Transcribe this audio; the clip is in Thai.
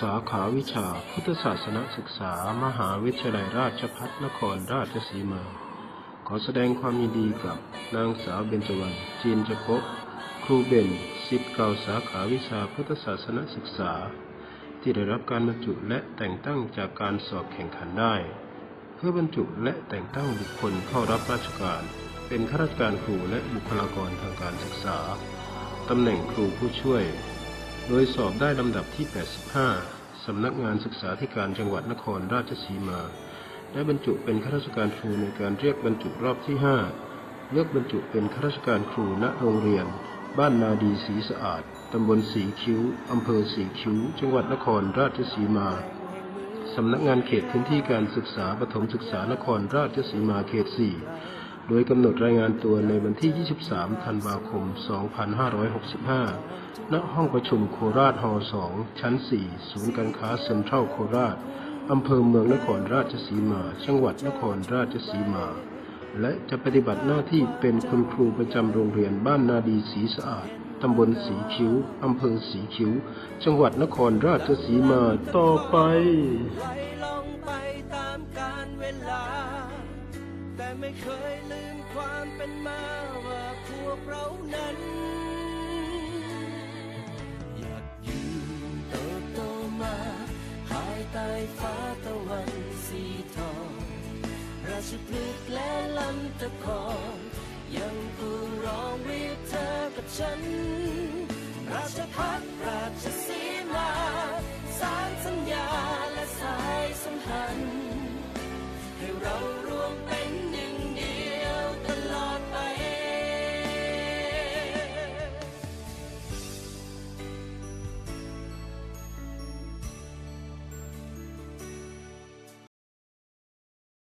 สาขาวิชาพุทธศาสนศึกษา มหาวิทยาลัยราชภัฏนครราชสีมา ขอแสดงความยินดีกับนางสาวเบญจวรรณจีนจพบครูเบนศิษย์เก่าสาขาวิชาพุทธศาสนศึกษา ที่ได้รับการบรรจุและแต่งตั้งจากการสอบแข่งขันได้ เพื่อบรรจุและแต่งตั้งบุคคลเข้ารับราชการ เป็นข้าราชการครูและบุคลากรทางการศึกษาตำแหน่งครูผู้ช่วย โดยสอบได้ลำดับที่ 85 สำนักงานศึกษาธิการจังหวัดนครราชสีมา ได้บรรจุเป็นข้าราชการครูในการเรียกบรรจุรอบที่ 5 เลือกบรรจุเป็นข้าราชการครูณโรงเรียน บ้านนาดีศรีสะอาด ตำบลสีคิ้ว อำเภอสีคิ้ว จังหวัดนครราชสีมา สำนักงานเขตพื้นที่การศึกษาปฐมศึกษานครราชสีมาเขต 4 โดยกำหนดรายงานตัวในวันที่ 23 ธันวาคม 2565 ณ ห้องประชุมโคราชฮอ2ชั้น 4 ศูนย์การค้าเซ็นทรัลโคราช อำเภอเมืองนครราชสีมา จังหวัดนครราชสีมา และจะปฏิบัติหน้าที่เป็นคุณครูประจำโรงเรียนบ้านนาดีศรีสะอาด ตำบลสีคิ้ว อำเภอสีคิ้ว จังหวัดนครราชสีมาต่อไป แต่ไม่เคยลืมความเป็นมาว่าพวกเรานั้น อยากยืนเติบโตมาหายใต้ฟ้าตะวันสีทอง ราชพฤกษ์และลำตะคองยังกูร้องเรียกเธอกับฉัน ราชพักราชสีมาสารสัญญาและสายสัมพันธ์ให้เรา open